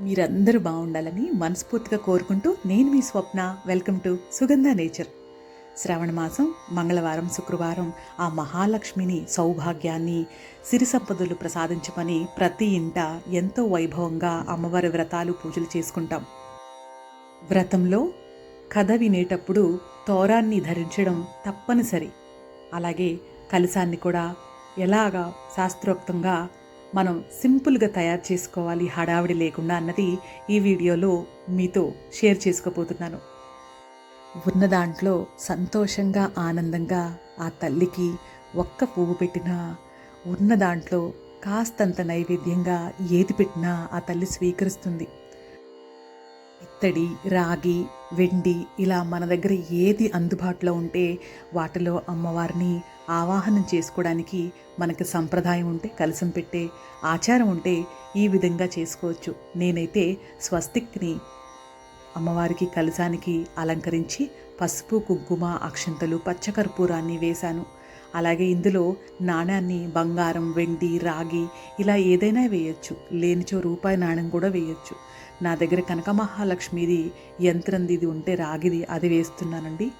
మీరందరూ బాగుండాలని మనస్ఫూర్తిగా కోరుకుంటూ నేను మీ Swapna welcome to Sugandha nature. శ్రావణ మాసం మంగళవారం శుక్రవారం ఆ మహాలక్ష్మిని సౌభాగ్యాన్ని సిరి సంపదలు ప్రసాదించమని ప్రతి ఇంట ఎంతో వైభవంగా అమ్మవారి వ్రతాలు పూజలు చేసుకుంటాం. వ్రతంలో కథ వినేటప్పుడు తోరాన్ని ధరించడం తప్పనిసరి. అలాగే కలశాన్ని కూడా ఎలాగా శాస్త్రోక్తంగా మనం సింపుల్గా తయారు చేసుకోవాలి హడావిడి లేకుండా అన్నది ఈ వీడియోలో మీతో షేర్ చేసుకోబోతున్నాను. ఉన్న దాంట్లో సంతోషంగా ఆనందంగా ఆ తల్లికి ఒక్క పువ్వు పెట్టినా ఉన్న దాంట్లో కాస్తంత నైవేద్యంగా ఏది పెట్టినా ఆ తల్లి స్వీకరిస్తుంది. ఇత్తడి రాగి వెండి ఇలా మన దగ్గర ఏది అందుబాటులో ఉంటే వాటిలో అమ్మవారిని ఆవాహనం చేసుకోవడానికి మనకు సంప్రదాయం ఉంటే కలసం పెట్టే ఆచారం ఉంటే ఈ విధంగా చేసుకోవచ్చు. నేనైతే స్వస్తిక్ని అమ్మవారికి కలసానికి అలంకరించి పసుపు కుంకుమ అక్షంతలు పచ్చకర్పూరాన్ని వేశాను. అలాగే ఇందులో నాణ్యాన్ని బంగారం వెండి రాగి ఇలా ఏదైనా వేయచ్చు. లేనిచో రూపాయి నాణ్యం కూడా వేయచ్చు. నా దగ్గర కనక మహాలక్ష్మిది యంత్రంది ఇది ఉంటే రాగిది అది వేస్తున్నానండి.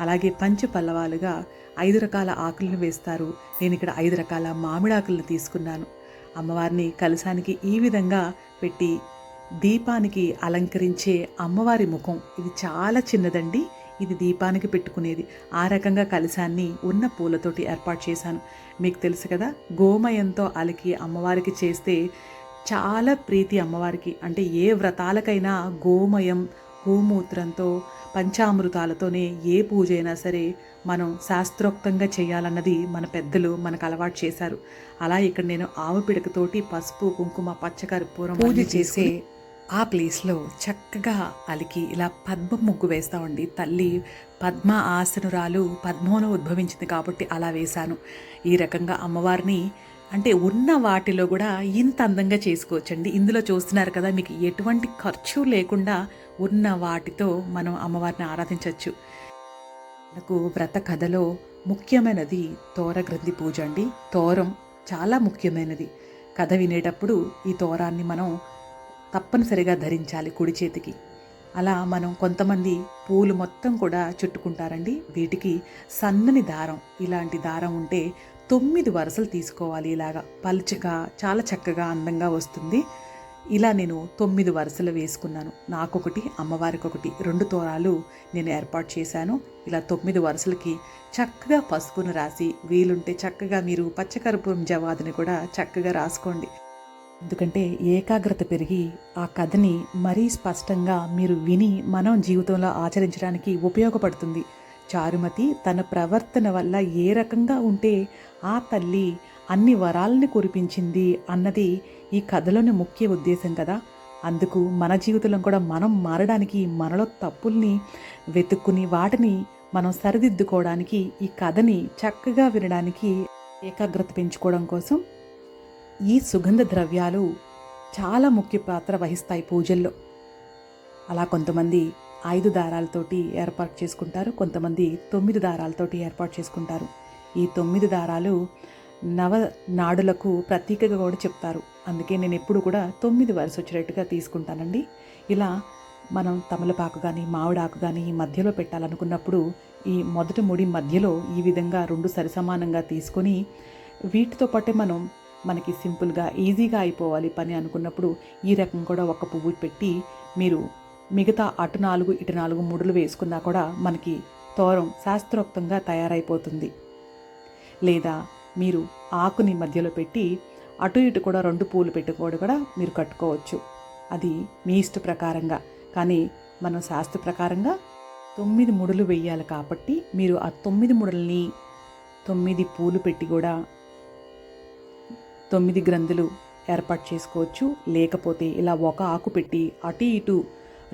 అలాగే పంచ పల్లవాలుగా ఐదు రకాల ఆకులను వేస్తారు. నేను ఇక్కడ ఐదు రకాల మామిడాకులను తీసుకున్నాను. అమ్మవారిని కలసానికి ఈ విధంగా పెట్టి దీపానికి అలంకరించే అమ్మవారి ముఖం. ఇది చాలా చిన్నదండి. ఇది దీపానికి పెట్టుకునేది. ఆ రకంగా కలశాన్ని ఉన్న పూలతోటి ఏర్పాటు చేశాను. మీకు తెలుసు కదా గోమయంతో అలికి అమ్మవారికి చేస్తే చాలా ప్రీతి అమ్మవారికి. అంటే ఏ వ్రతాలకైనా గోమయం గోమూత్రంతో పంచామృతాలతోనే ఏ పూజ అయినా సరే మనం శాస్త్రోక్తంగా చేయాలన్నది మన పెద్దలు మనకు అలవాటు చేశారు. అలా ఇక్కడ నేను ఆవు పిడకతోటి పసుపు కుంకుమ పచ్చకర్పూరం పూజ చేసే ఆ ప్లేస్లో చక్కగా అలికి ఇలా పద్మ ముగ్గు వేస్తామండి. తల్లి పద్మ ఆసనురాలు పద్మంలో ఉద్భవించింది కాబట్టి అలా వేశాను. ఈ రకంగా అమ్మవారిని అంటే ఉన్న వాటిలో కూడా ఇంత అందంగా చేసుకోవచ్చండి. ఇందులో చూస్తున్నారు కదా మీకు ఎటువంటి ఖర్చు లేకుండా ఉన్న వాటితో మనం అమ్మవారిని ఆరాధించవచ్చు. నాకు వ్రత కథలో ముఖ్యమైనది తోర గ్రంథి పూజ అండి. తోరం చాలా ముఖ్యమైనది. కథ వినేటప్పుడు ఈ తోరాన్ని మనం తప్పనిసరిగా ధరించాలి కుడి చేతికి. అలా మనం కొంతమంది పూలు మొత్తం కూడా చుట్టుకుంటారండి. వీటికి సన్నని దారం ఇలాంటి దారం ఉంటే తొమ్మిది వరుసలు తీసుకోవాలి ఇలాగా. పలుచగా చాలా చక్కగా అందంగా వస్తుంది. ఇలా నేను తొమ్మిది వరుసలు వేసుకున్నాను. నాకొకటి అమ్మవారికి ఒకటి రెండు తోరాలు నేను ఏర్పాటు చేశాను. ఇలా తొమ్మిది వరుసలకి చక్కగా పసుపును రాసి వీలుంటే చక్కగా మీరు పచ్చకర్పూరం జవాదుని కూడా చక్కగా రాసుకోండి. ఎందుకంటే ఏకాగ్రత పెరిగి ఆ కథని మరీ స్పష్టంగా మీరు విని మనం జీవితంలో ఆచరించడానికి ఉపయోగపడుతుంది. చారుమతి తన ప్రవర్తన వల్ల ఏ రకంగా ఉంటే ఆ తల్లి అన్ని వరాలని కురిపించింది అన్నది ఈ కథలోని ముఖ్య ఉద్దేశం కదా. అందుకు మన జీవితంలో కూడా మనం మారడానికి మనలో తప్పుల్ని వెతుక్కుని వాటిని మనం సరిదిద్దుకోవడానికి ఈ కథని చక్కగా వినడానికి ఏకాగ్రత పెంచుకోవడం కోసం ఈ సుగంధ ద్రవ్యాలు చాలా ముఖ్య పాత్ర వహిస్తాయి పూజల్లో. అలా కొంతమంది ఐదు దారాలతోటి ఏర్పాటు చేసుకుంటారు కొంతమంది తొమ్మిది దారాలతోటి ఏర్పాటు చేసుకుంటారు. ఈ తొమ్మిది దారాలు నవ నాడులకు ప్రతీకగా కూడా చెప్తారు. అందుకే నేను ఎప్పుడు కూడా తొమ్మిది వరుస వచ్చేటట్టుగా తీసుకుంటానండి. ఇలా మనం తమలపాకు కానీ మామిడాకు కానీ ఈ మధ్యలో పెట్టాలనుకున్నప్పుడు ఈ మొదటి ముడి మధ్యలో ఈ విధంగా రెండు సరిసమానంగా తీసుకొని వీటితో పాటే మనం మనకి సింపుల్గా ఈజీగా అయిపోవాలి పని అనుకున్నప్పుడు ఈ రకం కూడా ఒక పువ్వు పెట్టి మీరు మిగతా అటు నాలుగు ఇటు నాలుగు ముడులు వేసుకున్నా కూడా మనకి తోరం శాస్త్రోక్తంగా తయారైపోతుంది. లేదా మీరు ఆకుని మధ్యలో పెట్టి అటు ఇటు కూడా రెండు పూలు పెట్టుకోవడం కూడా మీరు కట్టుకోవచ్చు. అది మీ ఇష్ట ప్రకారంగా. కానీ మనం శాస్త్ర ప్రకారంగా తొమ్మిది ముడులు వేయాలి కాబట్టి మీరు ఆ తొమ్మిది ముడుల్ని తొమ్మిది పూలు పెట్టి కూడా తొమ్మిది గ్రంథులు ఏర్పాటు చేసుకోవచ్చు. లేకపోతే ఇలా ఒక ఆకు పెట్టి అటు ఇటు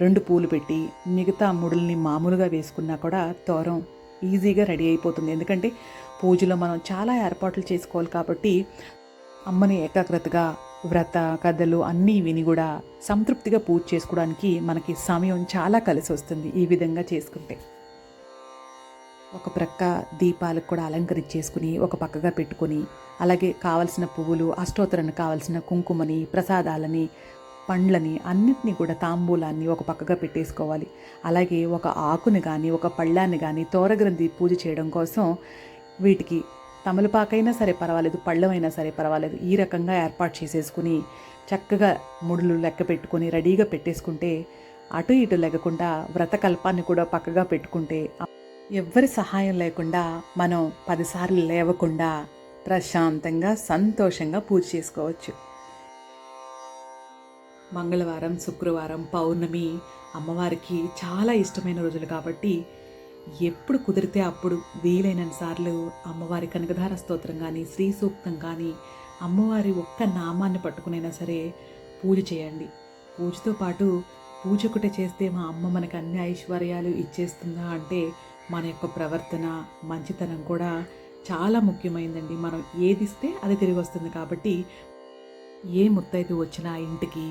రెండు పూలు పెట్టి మిగతా ముడుల్ని మామూలుగా వేసుకున్నా కూడా తోరం ఈజీగా రెడీ అయిపోతుంది. ఎందుకంటే పూజలో మనం చాలా ఏర్పాట్లు చేసుకోవాలి కాబట్టి అమ్మని ఏకాగ్రతగా వ్రత కథలు అన్నీ విని కూడా సంతృప్తిగా పూజ చేసుకోవడానికి మనకి సమయం చాలా కలిసి వస్తుంది ఈ విధంగా చేసుకుంటే. ఒక ప్రక్క దీపాలకు కూడా అలంకరించేసుకుని ఒక పక్కగా పెట్టుకొని అలాగే కావలసిన పువ్వులు అష్టోత్తరానికి కావలసిన కుంకుమని ప్రసాదాలని పండ్లని అన్నిటినీ కూడా తాంబూలాన్ని ఒక పక్కగా పెట్టేసుకోవాలి. అలాగే ఒక ఆకుని కానీ ఒక పళ్ళాన్ని కానీ తోరగ్రంథి పూజ చేయడం కోసం వీటికి తమలపాకైనా సరే పర్వాలేదు పళ్ళమైనా సరే పర్వాలేదు ఈ రకంగా ఏర్పాటు చేసేసుకుని చక్కగా ముడులు లెక్క పెట్టుకొని రెడీగా పెట్టేసుకుంటే అటు ఇటు లేకుండా వ్రతకల్పాన్ని కూడా పక్కగా పెట్టుకుంటే ఎవ్వరి సహాయం లేకుండా మనం పదిసార్లు లేవకుండా ప్రశాంతంగా సంతోషంగా పూజ చేసుకోవచ్చు. మంగళవారం శుక్రవారం పౌర్ణమి అమ్మవారికి చాలా ఇష్టమైన రోజులు కాబట్టి ఎప్పుడు కుదిరితే అప్పుడు వీలైనన్ని సార్లు అమ్మవారి కనకధార స్తోత్రం కానీ శ్రీ సూక్తం కానీ అమ్మవారి ఒక్క నామాన్ని పట్టుకునైనా సరే పూజ చేయండి. పూజతో పాటు పూజ ఒకటే చేస్తే మా అమ్మ మనకు అన్ని ఐశ్వర్యాలు ఇచ్చేస్తుందా అంటే మన యొక్క ప్రవర్తన మంచితనం కూడా చాలా ముఖ్యమైందండి. మనం ఏది ఇస్తే అది తిరిగి వస్తుంది కాబట్టి ఏ ముత్తైదు వచ్చినా ఇంటికి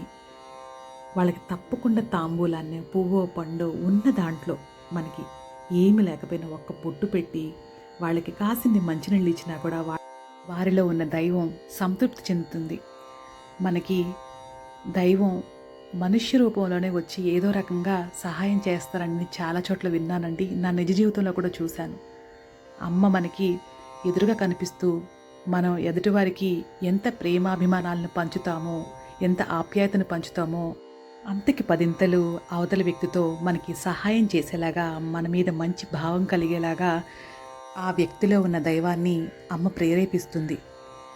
వాళ్ళకి తప్పకుండా తాంబూలాన్ని పువ్వు పండు ఉన్న దాంట్లో మనకి ఏమి లేకపోయినా ఒక్క పొట్టు పెట్టి వాళ్ళకి కాసింది మంచినీళ్ళు ఇచ్చినా కూడా వారిలో ఉన్న దైవం సంతృప్తి చెందుతుంది. మనకి దైవం మనుష్య రూపంలోనే వచ్చి ఏదో రకంగా సహాయం చేస్తారని చాలా చోట్ల విన్నానండి. నా నిజ జీవితంలో కూడా చూశాను. అమ్మ మనకి ఎదురుగా కనిపిస్తూ మనం ఎదుటివారికి ఎంత ప్రేమాభిమానాలను పంచుతామో ఎంత ఆప్యాయతను పంచుతామో అంతకి పదింతలు అవతల వ్యక్తితో మనకి సహాయం చేసేలాగా మన మీద మంచి భావం కలిగేలాగా ఆ వ్యక్తిలో ఉన్న దైవాన్ని అమ్మ ప్రేరేపిస్తుంది.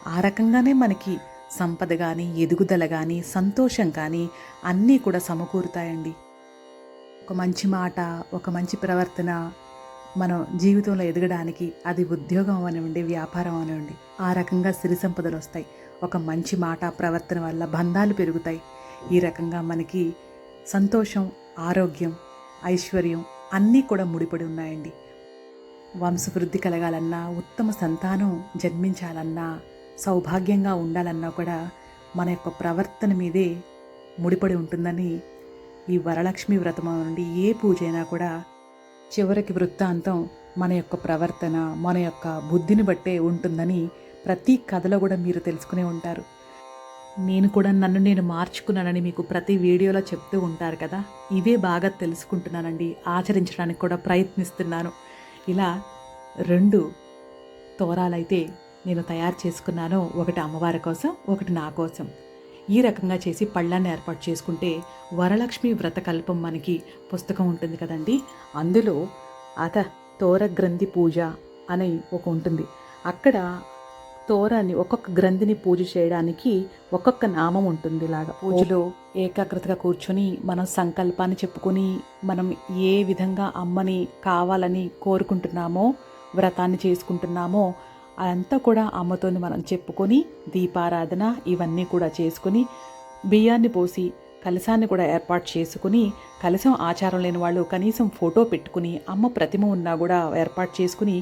ఆ రకంగానే మనకి సంపద కానీ ఎదుగుదల కానీ సంతోషం కానీ అన్నీ కూడా సమకూరుతాయండి. ఒక మంచి మాట ఒక మంచి ప్రవర్తన మనం జీవితంలో ఎదగడానికి అది ఉద్యోగం అనివ్వండి వ్యాపారం అనివ్వండి ఆ రకంగా సిరి సంపదలు వస్తాయి. ఒక మంచి మాట ప్రవర్తన వల్ల బంధాలు పెరుగుతాయి. ఈ రకంగా మనకి సంతోషం ఆరోగ్యం ఐశ్వర్యం అన్నీ కూడా ముడిపడి ఉన్నాయండి. వంశవృద్ధి కలగాలన్నా ఉత్తమ సంతానం జన్మించాలన్నా సౌభాగ్యంగా ఉండాలన్నా కూడా మన యొక్క ప్రవర్తన మీదే ముడిపడి ఉంటుందని ఈ వరలక్ష్మి వ్రతం నుండి ఏ పూజ అయినా కూడా చివరికి వృత్తాంతం మన యొక్క ప్రవర్తన మన యొక్క బుద్ధిని బట్టే ఉంటుందని ప్రతి కథలో కూడా మీరు తెలుసుకునే ఉంటారు. నేను కూడా నన్ను నేను మార్చుకున్నానని మీకు ప్రతి వీడియోలో చెప్తూ ఉంటారు కదా. ఇవే బాగా తెలుసుకుంటున్నానండి. ఆచరించడానికి కూడా ప్రయత్నిస్తున్నాను. ఇలా రెండు తోరాలైతే నేను తయారు చేసుకున్నాను. ఒకటి అమ్మవారి కోసం ఒకటి నా కోసం. ఈ రకంగా చేసి పళ్ళాన్ని ఏర్పాటు చేసుకుంటే వరలక్ష్మి వ్రతకల్పం మనకి పుస్తకం ఉంటుంది కదండి. అందులో అత తోర గ్రంథి పూజ అని ఒక ఉంటుంది. అక్కడ స్తోరాన్ని ఒక్కొక్క గ్రంథిని పూజ చేయడానికి ఒక్కొక్క నామం ఉంటుంది ఇలాగా. పూజలో ఏకాగ్రతగా కూర్చొని మనం సంకల్పాన్ని చెప్పుకొని మనం ఏ విధంగా అమ్మని కావాలని కోరుకుంటున్నామో వ్రతాన్ని చేసుకుంటున్నామో అదంతా కూడా అమ్మతోని మనం చెప్పుకొని దీపారాధన ఇవన్నీ కూడా చేసుకుని బియ్యాన్ని పోసి కలశాన్ని కూడా ఏర్పాటు చేసుకుని కలశం ఆచారం లేని వాళ్ళు కనీసం ఫోటో పెట్టుకుని అమ్మ ప్రతిమ ఉన్నా కూడా ఏర్పాటు చేసుకుని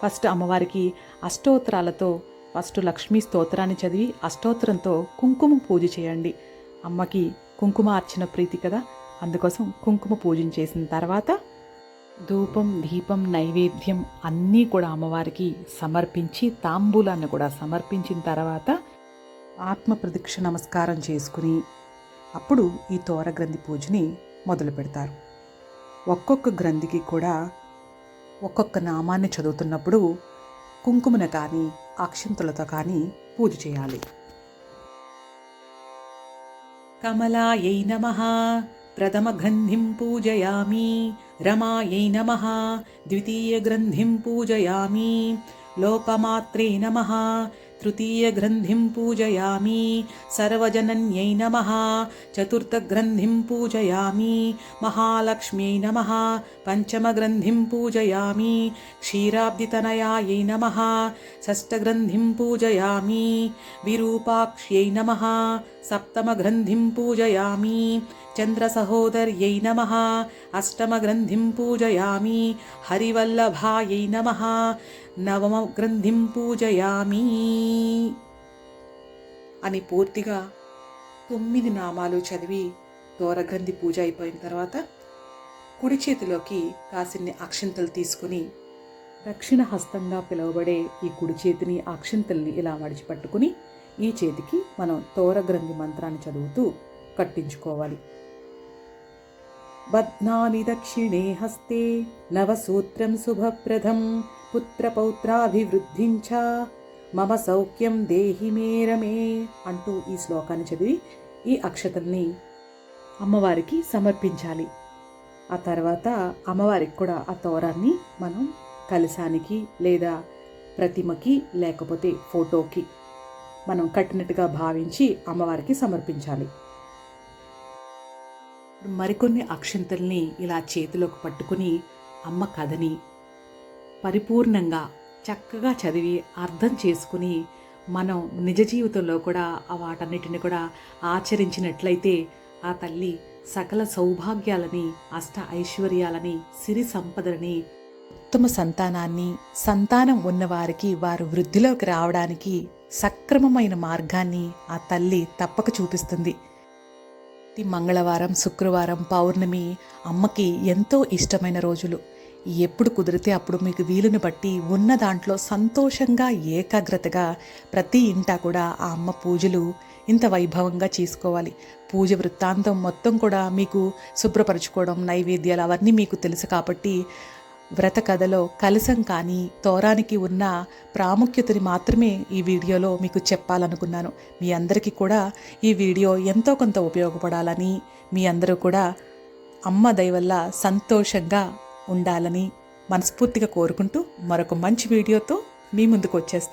ఫస్ట్ అమ్మవారికి అష్టోత్తరాలతో ఫస్ట్ లక్ష్మీ స్తోత్రాన్ని చదివి అష్టోత్తరంతో కుంకుమ పూజ చేయండి. అమ్మకి కుంకుమ అర్చన ప్రీతి కదా? అందుకోసం కుంకుమ పూజన చేసిన తర్వాత ధూపం దీపం నైవేద్యం అన్నీ కూడా అమ్మవారికి సమర్పించి తాంబూలాన్ని కూడా సమర్పించిన తర్వాత ఆత్మ ప్రదక్షిణ నమస్కారం చేసుకుని అప్పుడు ఈ తోర గ్రంథి పూజని మొదలు పెడతారు. ఒక్కొక్క గ్రంథికి కూడా ఒక్కొక్క నామాన్ని చదువుతున్నప్పుడు కుంకుమను కానీ అక్షంతులతో కానీ పూజ చేయాలి. కమలాయై నమ. ప్రథమగ్రంథిం పూజయామి. రమాయై నమ. ద్వితీయగ్రంథిం పూజయామి. లోకమాత్రే నమ. तृतीयग्रन्थिं पूजयामि सर्वजनन्यै नमः चतुर्थग्रन्थिं पूजयामि महालक्ष्म्यै नमः पञ्चमग्रन्थिं पूजयामि क्षीराब्दितनयायै नमः षष्ठग्रन्थिं पूजयामि विरूपाक्ष्यै नमः सप्तमग्रन्थिं पूजयामि चन्द्रसहोदर्यै नमः अष्टमग्रन्थिं पूजयामि हरिवल्लभायै नमः నవమ గ్రంథిం పూజయామి అని పూర్తిగా తొమ్మిది నామాలు చదివి దూరగ్రంథి పూజ అయిపోయిన తర్వాత కుడి చేతిలోకి కాసిన్ని అక్షింతలు తీసుకుని దక్షిణ హస్తంగా పిలువబడే ఈ కుడి చేతిని అక్షింతల్ని ఇలా మడిచిపట్టుకుని ఈ చేతికి మనం తోరగ్రంథి మంత్రాన్ని చదువుతూ కట్టించుకోవాలి. బద్నాని దక్షిణే హస్తే నవసూత్రం శుభప్రదం పుత్రపౌత్రాభివృద్ధించ. మమ సౌఖ్యం దేహి మేరమే అంటూ ఈ శ్లోకాన్ని చదివి ఈ అక్షతల్ని అమ్మవారికి సమర్పించాలి. ఆ తర్వాత అమ్మవారికి కూడా ఆ తోరాన్ని మనం కలశానికి లేదా ప్రతిమకి లేకపోతే ఫోటోకి మనం కట్టినట్టుగా భావించి అమ్మవారికి సమర్పించాలి. మరికొన్ని అక్షంతల్ని ఇలా చేతిలోకి పట్టుకుని అమ్మ కథని పరిపూర్ణంగా చక్కగా చదివి అర్థం చేసుకుని మనం నిజ జీవితంలో కూడా ఆ వాటన్నిటిని కూడా ఆచరించినట్లయితే ఆ తల్లి సకల సౌభాగ్యాలని అష్ట ఐశ్వర్యాలని సిరి సంపదలని ఉత్తమ సంతానాన్ని సంతానం ఉన్నవారికి వారు వృద్ధిలోకి రావడానికి సక్రమమైన మార్గాన్ని ఆ తల్లి తప్పక చూపిస్తుంది. మంగళవారం శుక్రవారం పౌర్ణమి అమ్మకి ఎంతో ఇష్టమైన రోజులు. ఎప్పుడు కుదిరితే అప్పుడు మీకు వీలుని బట్టి ఉన్న దాంట్లో సంతోషంగా ఏకాగ్రతగా ప్రతి ఇంటా కూడా ఆ అమ్మ పూజలు ఇంత వైభవంగా చేసుకోవాలి. పూజ వృత్తాంతం మొత్తం కూడా మీకు శుభ్రపరచుకోవడం నైవేద్యాలు అవన్నీ మీకు తెలుసు కాబట్టి వ్రత కథలో కలసం కానీ తోరానికి ఉన్న ప్రాముఖ్యతని మాత్రమే ఈ వీడియోలో మీకు చెప్పాలనుకున్నాను. మీ అందరికీ కూడా ఈ వీడియో ఎంతో కొంత ఉపయోగపడాలని మీ అందరూ కూడా అమ్మ దయవల్ల సంతోషంగా ఉండాలని మనస్ఫూర్తిగా కోరుకుంటూ మరొక మంచి వీడియోతో మీ ముందుకు వచ్చేస్తాను